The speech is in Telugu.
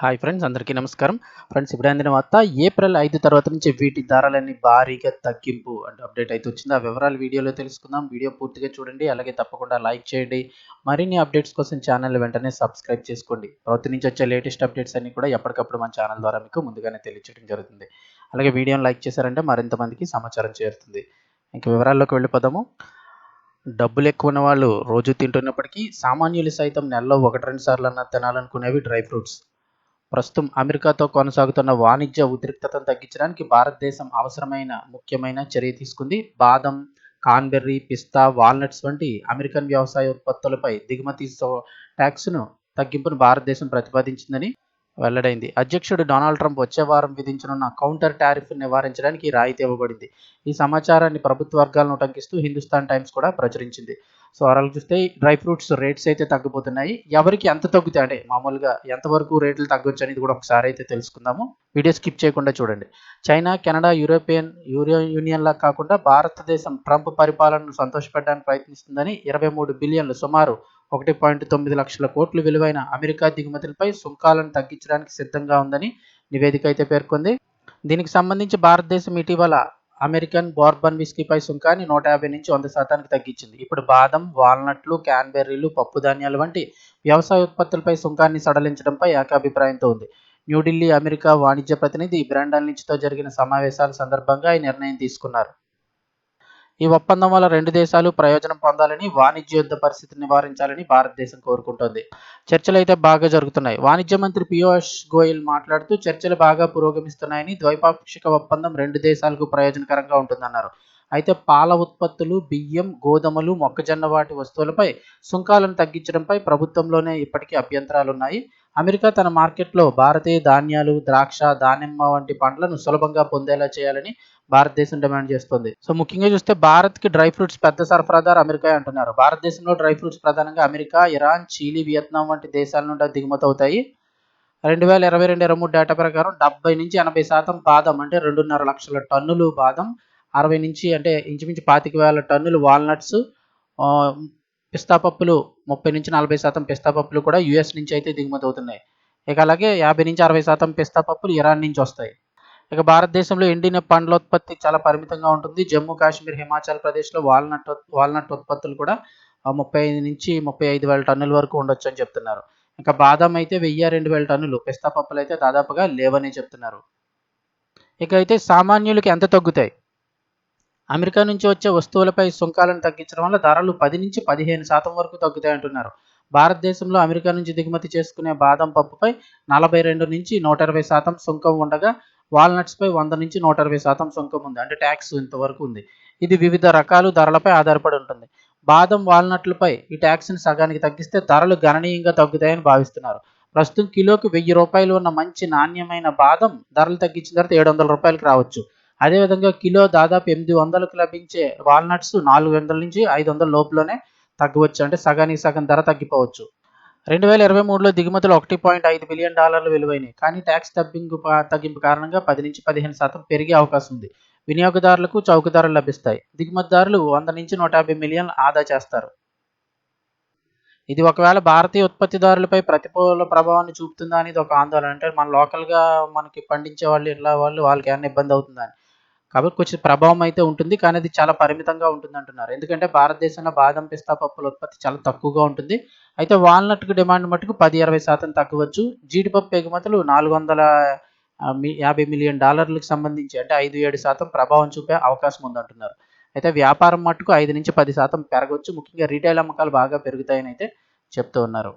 హాయ్ ఫ్రెండ్స్ అందరికీ నమస్కారం. ఫ్రెండ్స్ ఇప్పుడు అందిన వార్త ఏప్రిల్ ఐదు తర్వాత నుంచి వీటి ధరలన్నీ భారీగా తగ్గింపు అంటే అప్డేట్ అయితే వచ్చింది. ఆ వివరాలు వీడియోలో తెలుసుకుందాం. వీడియో పూర్తిగా చూడండి. అలాగే తప్పకుండా లైక్ చేయండి. మరిన్ని అప్డేట్స్ కోసం ఛానల్ వెంటనే సబ్స్క్రైబ్ చేసుకోండి. ప్రభుత్వం నుంచి వచ్చే లేటెస్ట్ అప్డేట్స్ అన్ని కూడా ఎప్పటికప్పుడు మన ఛానల్ ద్వారా మీకు ముందుగానే తెలియచేయడం జరుగుతుంది. అలాగే వీడియోని లైక్ చేశారంటే మరింత మందికి సమాచారం చేరుతుంది. ఇంక వివరాల్లోకి వెళ్ళిపోదాము. డబ్బులు ఎక్కువ ఉన్న వాళ్ళు రోజు తింటున్నప్పటికీ సామాన్యులు సైతం నెలలో ఒకటి రెండు సార్లు అన్న తినాలనుకునేవి డ్రై ఫ్రూట్స్. ప్రస్తుతం అమెరికాతో కొనసాగుతున్న వాణిజ్య ఉద్రిక్తతను తగ్గించడానికి భారతదేశం అవసరమైన ముఖ్యమైన చర్య తీసుకుంది. బాదం కాన్బెర్రీ పిస్తా వాల్నట్స్ వంటి అమెరికన్ వ్యవసాయ ఉత్పత్తులపై దిగుమతి ట్యాక్స్ను తగ్గింపును భారతదేశం ప్రతిపాదించిందని వెల్లడైంది. అధ్యక్షుడు డొనాల్డ్ ట్రంప్ వచ్చే వారం విధించనున్న కౌంటర్ టారిఫ్ నివారించడానికి రాయితీ ఇవ్వబడింది. ఈ సమాచారాన్ని ప్రభుత్వ వర్గాలను ఉటంకిస్తూ హిందుస్థాన్ టైమ్స్ కూడా ప్రచురించింది. సో అలా చూస్తే డ్రై ఫ్రూట్స్ రేట్స్ అయితే తగ్గిపోతున్నాయి. ఎవరికి ఎంత తగ్గుతాయి? అంటే మామూలుగా ఎంతవరకు రేట్లు తగ్గొచ్చు అనేది కూడా ఒకసారి అయితే తెలుసుకుందాము. వీడియో స్కిప్ చేయకుండా చూడండి. చైనా కెనడా యూరోపియన్ యూరియో యూనియన్ లా కాకుండా భారతదేశం ట్రంప్ పరిపాలనను సంతోషపెట్టడానికి ప్రయత్నిస్తుందని ఇరవై మూడు బిలియన్లు సుమారు ఒకటి పాయింట్ తొమ్మిది లక్షల కోట్లు విలువైన అమెరికా దిగుమతులపై సుంకాలను తగ్గించడానికి సిద్ధంగా ఉందని నివేదిక అయితే పేర్కొంది. దీనికి సంబంధించి భారతదేశం ఇటీవల అమెరికన్ బోర్బన్ విస్కీపై సుంకాన్ని నూట యాభై నుంచి వంద శాతానికి తగ్గించింది. ఇప్పుడు బాదం వాల్నట్లు క్యాన్బెర్రీలు పప్పు ధాన్యాలు వంటి వ్యవసాయ ఉత్పత్తులపై సుంకాన్ని సడలించడంపై ఏకాభిప్రాయంతో ఉంది. న్యూఢిల్లీ అమెరికా వాణిజ్య ప్రతినిధి బ్రాండన్ లించ్తో జరిగిన సమావేశాల సందర్భంగా ఈ నిర్ణయం తీసుకున్నారు. ఈ ఒప్పందం వల్ల రెండు దేశాలు ప్రయోజనం పొందాలని వాణిజ్య యుద్ధ పరిస్థితిని నివారించాలని భారతదేశం కోరుకుంటోంది. చర్చలు అయితే బాగా జరుగుతున్నాయి. వాణిజ్య మంత్రి పీయూష్ గోయల్ మాట్లాడుతూ చర్చలు బాగా పురోగమిస్తున్నాయని ద్వైపాక్షిక ఒప్పందం రెండు దేశాలకు ప్రయోజనకరంగా ఉంటుందన్నారు. అయితే పాల ఉత్పత్తులు బియ్యం గోధుమలు మొక్కజొన్న వాటి వస్తువులపై సుంకాలను తగ్గించడంపై ప్రభుత్వంలోనే ఇప్పటికీ అభ్యంతరాలున్నాయి. అమెరికా తన మార్కెట్లో భారతీయ ధాన్యాలు ద్రాక్ష దానిమ్మ వంటి పండ్లను సులభంగా పొందేలా చేయాలని భారతదేశం డిమాండ్ చేస్తుంది. సో ముఖ్యంగా చూస్తే భారత్కి డ్రై ఫ్రూట్స్ పెద్ద సరఫరాదారు అమెరికా అంటున్నారు. భారతదేశంలో డ్రై ఫ్రూట్స్ ప్రధానంగా అమెరికా ఇరాన్ చీలీ వియత్నాం వంటి దేశాల నుండి దిగుమతి అవుతాయి. రెండు వేల ఇరవై రెండు ఇరవై మూడు డేటా ప్రకారం డెబ్బై నుంచి ఎనభై శాతం బాదం అంటే రెండున్నర లక్షల టన్నులు బాదం అరవై నుంచి అంటే ఇంచుమించు పాతిక వేల టన్నులు వాల్నట్స్ పిస్తా పప్పులు ముప్పై నుంచి నలభై శాతం పిస్తా పప్పులు కూడా యుఎస్ నుంచి అయితే దిగుమతి అవుతున్నాయి. ఇక అలాగే యాభై నుంచి అరవై శాతం పిస్తా పప్పులు ఇరాన్ నుంచి వస్తాయి. ఇక భారతదేశంలో ఎండిన పండ్ల ఉత్పత్తి చాలా పరిమితంగా ఉంటుంది. జమ్మూ కాశ్మీర్ హిమాచల్ ప్రదేశ్లో వాల్నట్ వాల్నట్ ఉత్పత్తులు కూడా ముప్పై ఐదు నుంచి ముప్పై ఐదు వేల టన్నుల వరకు ఉండొచ్చు అని చెప్తున్నారు. ఇంకా బాదం అయితే వెయ్యి రెండు వేల టన్నులు పిస్తా పప్పులు అయితే దాదాపుగా లేవని చెప్తున్నారు. ఇక అయితే సామాన్యులకి ఎంత తగ్గుతాయి? అమెరికా నుంచి వచ్చే వస్తువులపై సుంకాలను తగ్గించడం వల్ల ధరలు పది నుంచి పదిహేను శాతం వరకు తగ్గుతాయి అంటున్నారు భారతదేశంలో అమెరికా నుంచి దిగుమతి చేసుకునే బాదం పప్పుపై నలభై రెండు నుంచి నూట ఇరవై శాతం సుంకం ఉండగా వాల్నట్స్పై వంద నుంచి నూట ఇరవై శాతం సుంకం ఉంది. అంటే ట్యాక్స్ ఇంతవరకు ఉంది. ఇది వివిధ రకాలు ధరలపై ఆధారపడి ఉంటుంది. బాదం వాల్నట్లపై ఈ ట్యాక్స్ని సగానికి తగ్గిస్తే ధరలు గణనీయంగా తగ్గుతాయని భావిస్తున్నారు. ప్రస్తుతం కిలోకి వెయ్యి రూపాయలు ఉన్న మంచి నాణ్యమైన బాదం ధరలు తగ్గించిన తర్వాత ఏడు వందల రూపాయలకు రావచ్చు. అదేవిధంగా కిలో దాదాపు ఎనిమిది వందలకు లభించే వాల్నట్స్ నాలుగు వందల నుంచి ఐదు వందల లోపులోనే తగ్గవచ్చు. అంటే సగానికి సగం ధర తగ్గిపోవచ్చు. రెండు వేల ఇరవై మూడులో దిగుమతులు ఒకటి పాయింట్ ఐదు బిలియన్ డాలర్లు విలువైనవి కానీ ట్యాక్స్ తగ్గింపు తగ్గింపు కారణంగా పది నుంచి పదిహేను శాతం పెరిగే అవకాశం ఉంది. వినియోగదారులకు చౌకదారులు లభిస్తాయి. దిగుమతిదారులు వంద నుంచి నూట యాభై మిలియన్ ఆదా చేస్తారు. ఇది ఒకవేళ భారతీయ ఉత్పత్తిదారులపై ప్రతికూల ప్రభావాన్ని చూపుతుందా అనేది ఒక ఆందోళన. అంటే మన లోకల్గా మనకి పండించే వాళ్ళు ఇలా వాళ్ళు వాళ్ళకి ఏమైనా ఇబ్బంది అవుతుందా అని. కాబట్టి కొంచెం ప్రభావం అయితే ఉంటుంది. కానీ అది చాలా పరిమితంగా ఉంటుంది అంటున్నారు ఎందుకంటే భారతదేశంలో బాదం పిస్తా పప్పుల ఉత్పత్తి చాలా తక్కువగా ఉంటుంది. అయితే వాల్నట్కు డిమాండ్ మటుకు పది ఇరవై శాతం తగ్గవచ్చు. జీడిపప్పు ఎగుమతులు నాలుగు వందల యాభై మిలియన్ డాలర్లకు సంబంధించి అంటే ఐదు ఏడు శాతం ప్రభావం చూపే అవకాశం ఉందంటున్నారు. అయితే వ్యాపారం మట్టుకు ఐదు నుంచి పది శాతం పెరగవచ్చు. ముఖ్యంగా రీటైల్ అమ్మకాలు బాగా పెరుగుతాయని అయితే చెప్తూ ఉన్నారు.